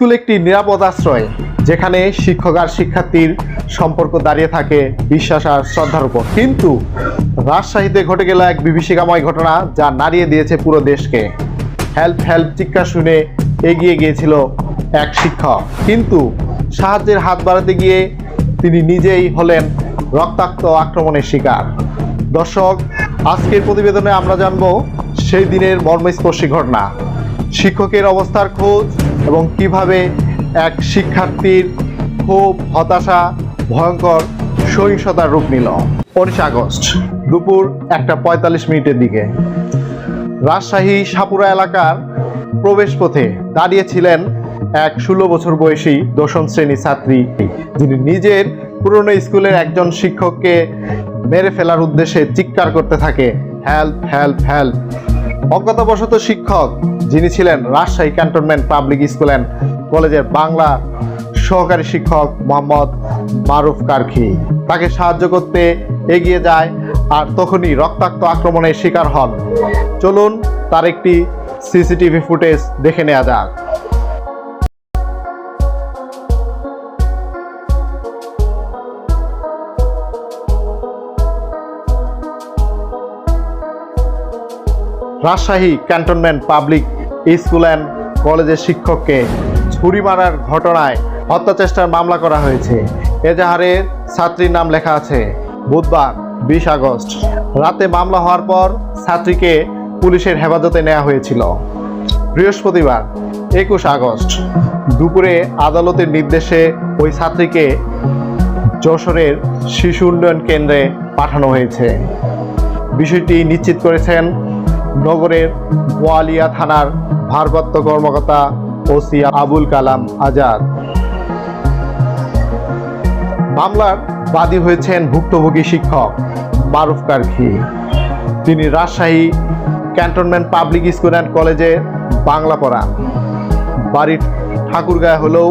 School একটি নিরাপদ আশ্রয়, যেখানে শিক্ষক আর শিক্ষার্থীর সম্পর্ক দাঁড়িয়ে থাকে বিশ্বাস আর শ্রদ্ধার উপর। কিন্তু রাজশাহীতে ঘটে গেল এক বিভীষিকাময় ঘটনা যা নাড়িয়ে দিয়েছে পুরো দেশকে। হেল্প হেল্প চিৎকার শুনে এগিয়ে গিয়েছিল এক শিক্ষক। কিন্তু সাহায্যের হাত বাড়াতে গিয়ে তিনি নিজেই হলেন রক্তাক্ত আক্রমণের শিকার। দর্শক, আজকের প্রতিবেদনে আমরা জানব সেই দিনের মর্মস্পর্শী ঘটনা। শিক্ষকের অবস্থার খোঁজ এবং কীভাবে এক শিক্ষার্থীর ক্ষোভ, হতাশা, ভয়ঙ্কর সহিংসতার রূপ নিল। উনিশ আগস্ট, দুপুর একটা পঁয়তাল্লিশ মিনিটের দিকে রাজশাহী সাপুরা এলাকার প্রবেশপথে দাঁড়িয়েছিলেন এক ষোলো বছর বয়সী দশম শ্রেণি ছাত্রী যিনি নিজের পুরনো স্কুলের একজন শিক্ষককে মেরে ফেলার উদ্দেশ্যে চিৎকার করতে থাকে হেল্প হেল্প হেল্প অজ্ঞাতবশত শিক্ষক যিনি ছিলেন Rajshahi cantonment public school and কলেজের বাংলা সহকারী শিক্ষক মোহাম্মদ মারুফ কারখি। তাকে সাহায্য করতে এগিয়ে যায় আর তখনই রক্তাক্ত আক্রমণের শিকার হন। চলুন তার একটি সিসিটিভি ফুটেজ দেখে নেওয়া যাক। Rajshahi cantonment public school and কলেজের শিক্ষককে ছুরি মারার ঘটনায় হত্যা চেষ্টার মামলা করা হয়েছে। এজাহারে ছাত্রীর নাম লেখা আছে, বুধবার বিশ আগস্ট। রাতে মামলা হওয়ার পর ছাত্রীকে পুলিশের হেফাজতে নেওয়া হয়েছিল। বৃহস্পতিবার একুশ আগস্ট দুপুরে আদালতের নির্দেশে ওই ছাত্রীকে যশোরের শিশু উন্নয়ন কেন্দ্রে পাঠানো হয়েছে। বিষয়টি নিশ্চিত করেছেন নগরের ওয়ালিয়া থানার ভারপ্রাপ্ত কর্মকর্তা ওসি আবুল কালাম আজাদ। মামলার বাদী হয়েছেন ভুক্তভোগী শিক্ষক মারুফ কারখি। তিনি Rajshahi cantonment public school and কলেজে বাংলা পড়ান। বাড়ির ঠাকুরগাঁয় হলেও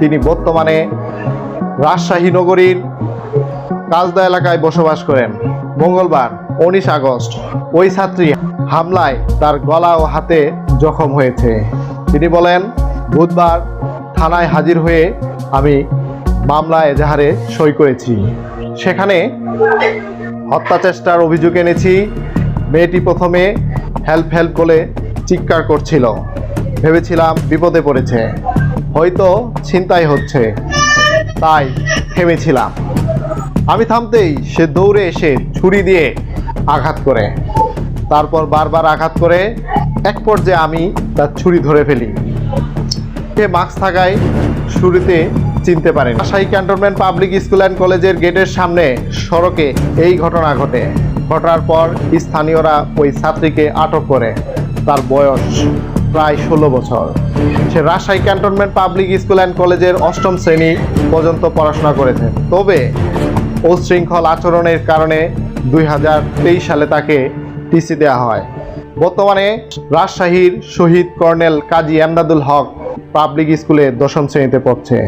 তিনি বর্তমানে রাজশাহী নগরীর কাজদা এলাকায় বসবাস করেন। মঙ্গলবার, উনিশ আগস্ট ওই ছাত্রী হামলায় তার গলা ও হাতে জখম হয়েছে। তিনি বলেন, বুধবার থানায় হাজির হয়ে আমি মামলা এজাহারে সই করেছি। সেখানে হত্যা চেষ্টার অভিযোগ এনেছি। মেয়েটি প্রথমে হেল্প হেল্প বলে চিৎকার করছিল। ভেবেছিলাম বিপদে পড়েছে। হয়তো ছিনতাই হচ্ছে। তাই থেমেছিলাম। আমি থামতেই সে দৌড়ে এসে ছুরি দিয়ে আঘাত করে। তারপর বারবার আঘাত করে এক পর্যায়ে আমি তার ছুরি ধরে ফেলি। সে মাস্ক থাকায় শুরুতে চিনতে পারেন। Rajshahi cantonment public school and কলেজের গেটের সামনে সড়কে এই ঘটনা ঘটে। ঘটার পর স্থানীয়রা ওই ছাত্রীকে আটক করে। তার বয়স প্রায় ষোলো বছর। সে Rajshahi cantonment public school and কলেজের অষ্টম শ্রেণি পর্যন্ত পড়াশোনা করেছে। তবে উশৃঙ্খল আচরণের কারণে দুই হাজার তেইশ সালে তাকে টিসি দেওয়া হয়। বর্তমানে রাজশাহীর শহীদ কর্নেল কাজী এমদাদুল হক পাবলিক স্কুলে দশম শ্রেণীতে পড়ছে।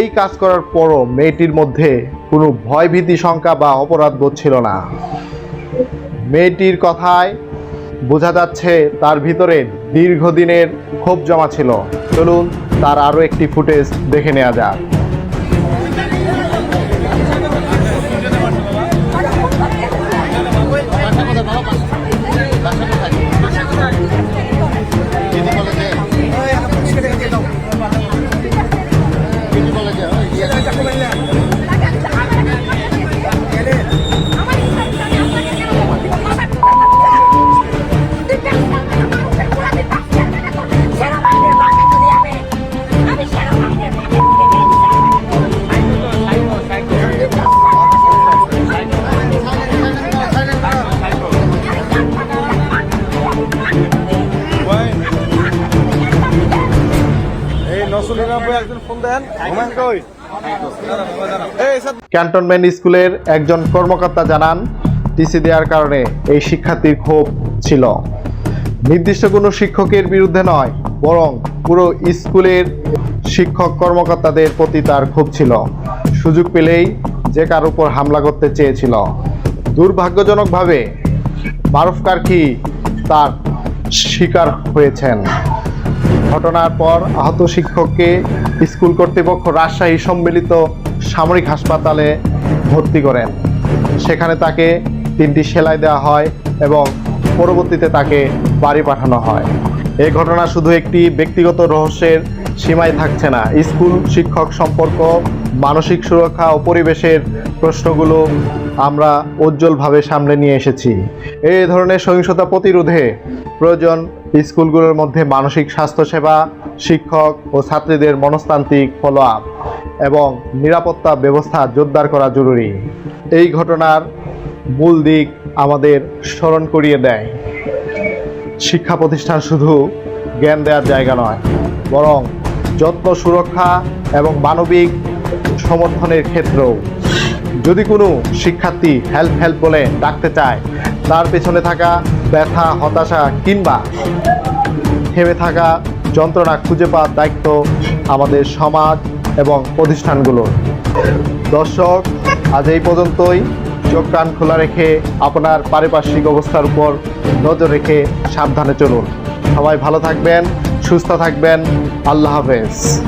এই কাজ করার পরও মেয়েটির মধ্যে কোনো ভয়ভীতি, শঙ্কা বা অপরাধ বোধ ছিল না। মেয়েটির কথায় বোঝা যাচ্ছে তার ভিতরে দীর্ঘদিনের ক্ষোভ জমা ছিল। চলুন তার আরও একটি ফুটেজ দেখে নেওয়া যাক। ক্যান্টনমেন্ট স্কুলের একজন কর্মকর্তা জানান টিসি দেওয়ার কারণে এই শিক্ষার্থীর ক্ষোভ ছিল। নির্দিষ্ট কোনো শিক্ষকের বিরুদ্ধে নয়, বরং পুরো স্কুলের শিক্ষক কর্মকর্তাদের প্রতি তার ক্ষোভ ছিল। সুযোগ পেলেই যে কার উপর হামলা করতে চেয়েছিল। দুর্ভাগ্যজনকভাবে মারুফ কারখি তার শিকার হয়েছেন? ঘটনার পর আহত শিক্ষককে স্কুল কর্তৃপক্ষ রাজশাহী সম্মিলিত সামরিক হাসপাতালে ভর্তি করেন। সেখানে তাকে তিনটি সেলাই দেওয়া হয় এবং পরবর্তীতে তাকে বাড়ি পাঠানো হয়। এ ঘটনা শুধু একটি ব্যক্তিগত রহস্যের সীমায় থাকছে না, স্কুল শিক্ষক সম্পর্ক মানসিক সুরক্ষা ও পরিবেশের প্রশ্নগুলো আমরা উজ্জ্বলভাবে সামনে নিয়ে এসেছি। এই ধরনের সহিংসতা প্রতিরোধে প্রয়োজন স্কুলগুলোর মধ্যে মানসিক স্বাস্থ্যসেবা, শিক্ষক ও ছাত্রীদের মনস্তান্ত্রিক ফলো আপ এবং নিরাপত্তা ব্যবস্থা জোরদার করা জরুরি। এই ঘটনার মূল দিক আমাদের স্মরণ করিয়ে দেয়। শিক্ষা প্রতিষ্ঠান শুধু জ্ঞান দেওয়ার জায়গা নয়, বরং যত্ন, সুরক্ষা এবং মানবিক সমর্থনের ক্ষেত্রেও। যদি কোনো শিক্ষার্থী হেল্প হেল্প বলে ডাকতে চায়, তার পেছনে থাকা ব্যথা, হতাশা কিংবা থেমে থাকা যন্ত্রণা খুঁজে পাওয়ার দায়িত্ব আমাদের সমাজ এবং প্রতিষ্ঠানগুলোর। দর্শক, আজ এই পর্যন্তই। চোখ, কান খোলা রেখে আপনার পারিপার্শ্বিক অবস্থার উপর নজর রেখে সাবধানে চলুন। সবাই ভালো থাকবেন, সুস্থ থাকবেন। আল্লাহ হাফেজ।